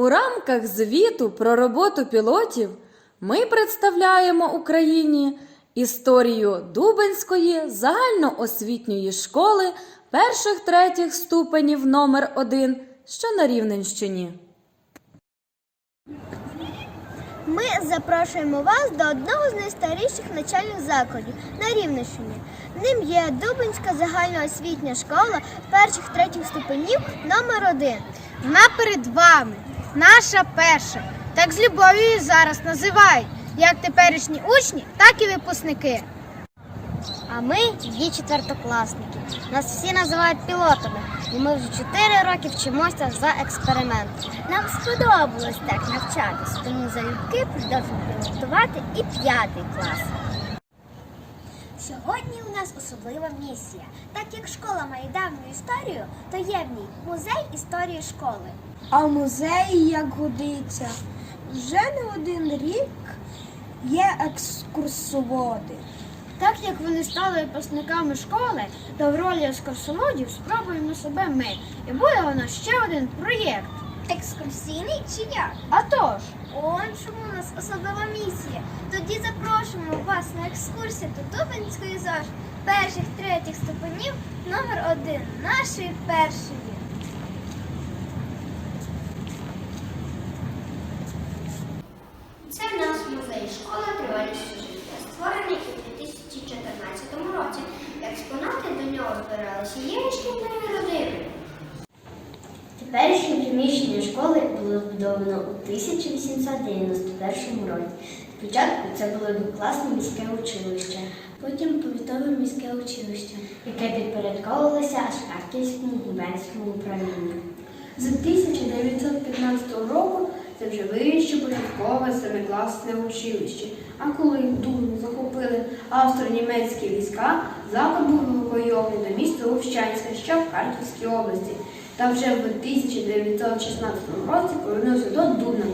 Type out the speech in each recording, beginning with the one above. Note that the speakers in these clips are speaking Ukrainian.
У рамках звіту про роботу пілотів ми представляємо Україні історію Дубенської загальноосвітньої школи перших третіх ступенів номер 1 що на Рівненщині. Ми запрошуємо вас до одного з найстаріших навчальних закладів на Рівненщині. Ним є Дубинська загальноосвітня школа перших третіх ступенів номер 1 Вона перед вами, наша перша. Так з любов'ю її зараз називають, як теперішні учні, так і випускники. А ми її четвертокласники. Нас всі називають пілотами, і ми вже 4 роки вчимося за експеримент. Нам сподобалось так навчатись, тому залюбки продовжуємо пілотувати і п'ятий клас. Сьогодні у нас особлива місія. Так як школа має давню історію, то є в ній музей історії школи. А в музеї, як годиться, вже не один рік є екскурсоводи. Так як вони стали випускниками школи, то в ролі екскурсоводів спробуємо себе ми. І буде у нас ще один проєкт. Екскурсійний чи як? А тож, Он чому у нас особлива місія. Тоді запрошуємо вас на екскурсію до Дубинської ЗОЖ перших третіх ступенів номер один нашої першої. Це в нас музей школи тривалістю життя, створений у 2014 році. Експонати до нього збиралися є шкільної родини. Теперішнє приміщення школи було збудовано у 1891 році. Спочатку це було двокласне міське училище, потім повітове міське училище, яке підпорядковувалося Ашкарківському губернському управлінню. З 1915 року це вже вище початкове семикласне училище. А коли Дубну захопили австро-німецькі війська, заклад був евакуйований до міста Вовщанська, що в Харківській області. Та вже в 1916 році повернувся до Дубна.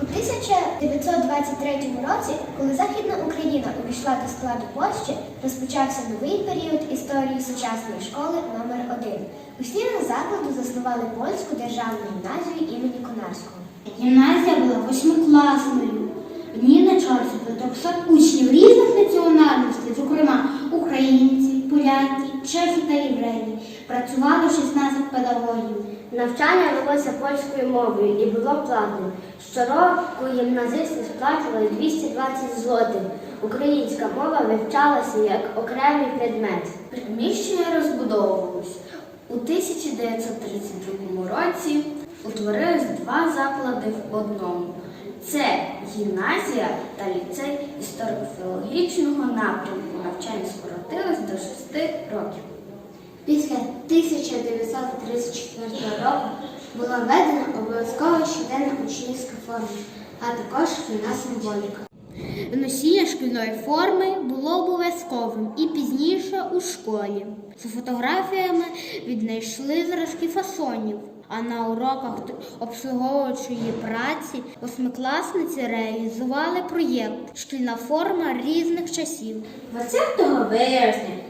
У 1923 році, коли Західна Україна увійшла до складу Польщі, розпочався новий період історії сучасної школи номер 1 У стінах закладу заснували польську державну гімназію імені Конарського. Гімназія була восьмикласною. В ній навчалося до 300 учнів різних національностей, зокрема українці, поляки, чехи та євреї. Працювало 16 педагогів. Навчання велося польською мовою і було платним. Щороку гімназисти сплачували 220 злотих. Українська мова вивчалася як окремий предмет. Приміщення розбудовувалось. У 1932 році утворились два заклади в одному. Це гімназія та ліцей історико-філологічного напрямку. Навчання скоротилось до 6 років. Після 1934 року була введена обов'язкова щоденна учнівська форма, а також шкільна символіка. Носіння шкільної форми було обов'язковим і пізніше у школі. За фотографіями віднайшли зразки фасонів, а на уроках обслуговуючої праці восьмикласниці реалізували проєкт Шкільна форма різних часів. 20 вересня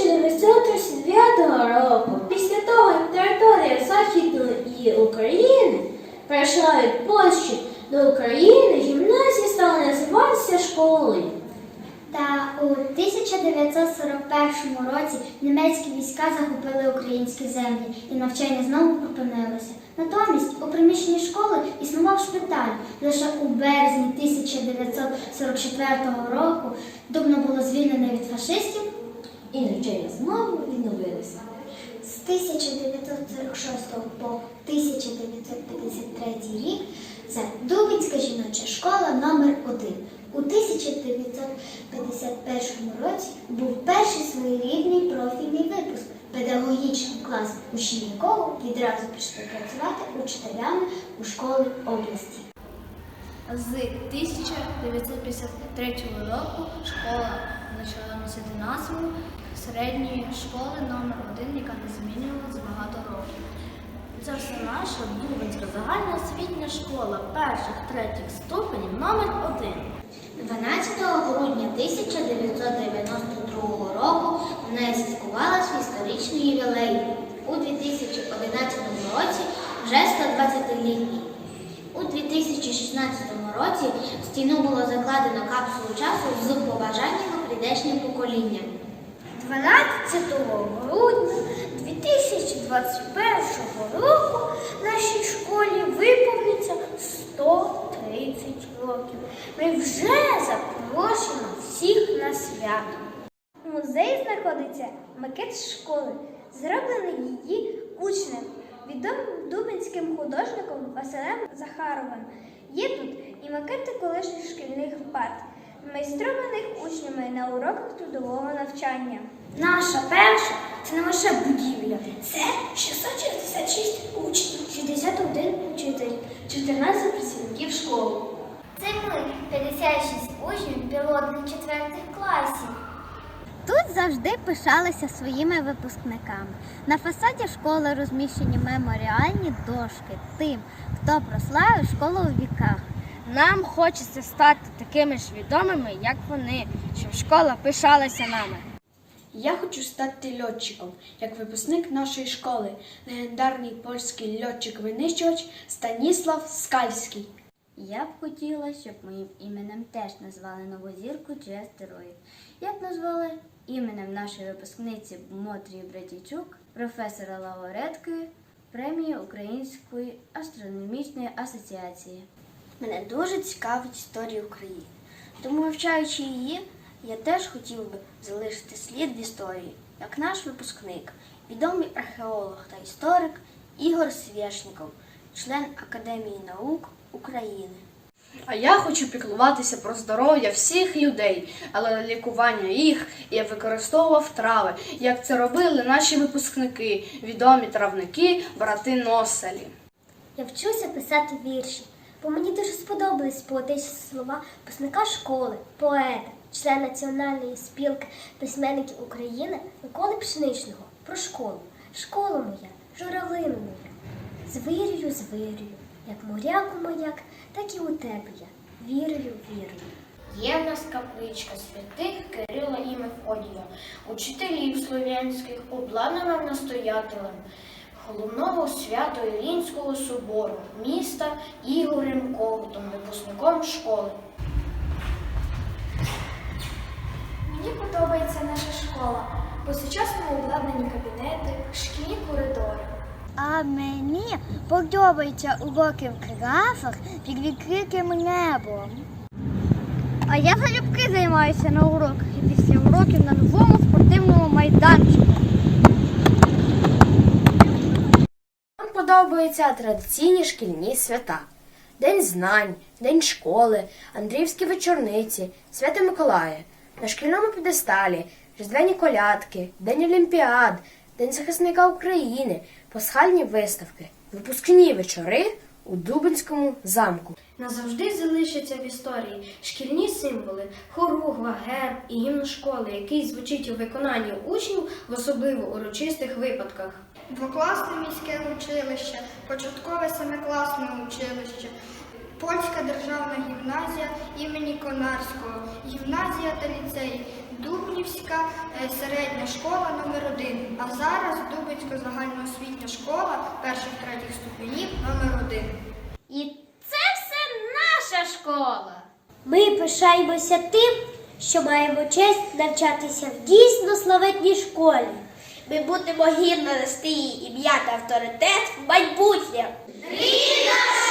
1939 року, після того, як територія Західної України перейшла від Польщі до України, гімназія стала називатися школою. Та у 1941 році німецькі війська захопили українські землі і навчання знову припинилося. Натомість у приміщенні школи існував шпиталь. Лише у березні 1944 року Дубно було звільнене від фашистів І навчання знову відновилися. з 1946 по 1953 рік це Дубинська жіноча школа номер 1 У 1951 році був перший своєрідний профільний випуск педагогічний клас, учні якого відразу пішли працювати учителями у школи області. З 1953 року школа почала носити назву середньої школи номер 1 яка не змінювалася багато років. Це все наша Дубинська загальна освітня школа перших третіх ступенів номер 1 12 грудня 1992 року вона святкувала свій історичний ювілей. У 2011 році вже 120-літній. 2016 році в стіну було закладено капсулу часу з побажаннями прийдешнім поколінням. 12 грудня 2021 року нашій школі виповниться 130 років. Ми вже запрошуємо всіх на свято. У музеї знаходиться макет школи, зроблений її учнем, відомим дубинським художником Василем Захаровим. Є тут і макети колишніх шкільних парт, майстрованих учнями на уроках трудового навчання. Наша перша це не лише будівля, це 666 учнів, 61 учитель, 14 працівників школи. Це ми 56 учнів пілотних четвертих класів. Тут завжди пишалися своїми випускниками. На фасаді школи розміщені меморіальні дошки тим, хто прославив школу у віках. Нам хочеться стати такими ж відомими, як вони, щоб школа пишалася нами. Я хочу стати льотчиком, як випускник нашої школи, легендарний польський льотчик-винищувач Станіслав Скальський. Я б хотіла, щоб моїм іменем теж назвали нову зірку чи астероїд. Як назвали іменем нашої випускниці Мотрії Братійчук, професора лауреаткою премії Української астрономічної асоціації. Мене дуже цікавить історія України. Тому, вивчаючи її, я теж хотів би залишити слід в історії, як наш випускник, відомий археолог та історик Ігор Свєшніков, член Академії наук України. А я хочу піклуватися про здоров'я всіх людей, але на лікування їх я використовував трави, як це робили наші випускники, відомі травники, брати Носелі. Я вчуся писати вірші, бо мені дуже сподобались поетичні слова випускника школи, поета, члена Національної спілки письменників України Миколи Пшеничного про школу. Школа моя, журавлина моя, звирюю, звирюю, як моряк у маяк, так і у тебе я. Вірую, вірую. Є в нас капличка святих Кирила і Мефодія, учителів слов'янських, обладнана настоятелем головного свято Ілінського собору, міста Ігорем Когутом, випускником школи. Мені подобається наша школа, по сучасному обладнані кабінети, шкільні коридори. А мені подобаються уроки в класах під відкритим небом. А я залюбки займаюся на уроках і після уроків на новому спортивному майданчику. Нам подобаються традиційні шкільні свята. День знань, День школи, Андріївські вечорниці, Свято Миколая, на шкільному підесталі, Різдвяні колядки, День Олімпіад, День захисника України, пасхальні виставки, випускні вечори у Дубинському замку. Назавжди залишаться в історії шкільні символи, хоругва, герб і гімн школи, який звучить у виконанні учнів в особливо урочистих випадках. Двокласне міське училище, початкове семикласне училище, польська державна гімназія імені Конарського, гімназія та ліцей, Дубнівська е, середня школа номер 1 а зараз Дубинська загальноосвітня школа перших третіх ступенів номер 1 І це все наша школа. Ми пишаємося тим, що маємо честь навчатися в дійсно славетній школі. Ми будемо гідно нести її ім'я та авторитет в майбутнє. Рідна!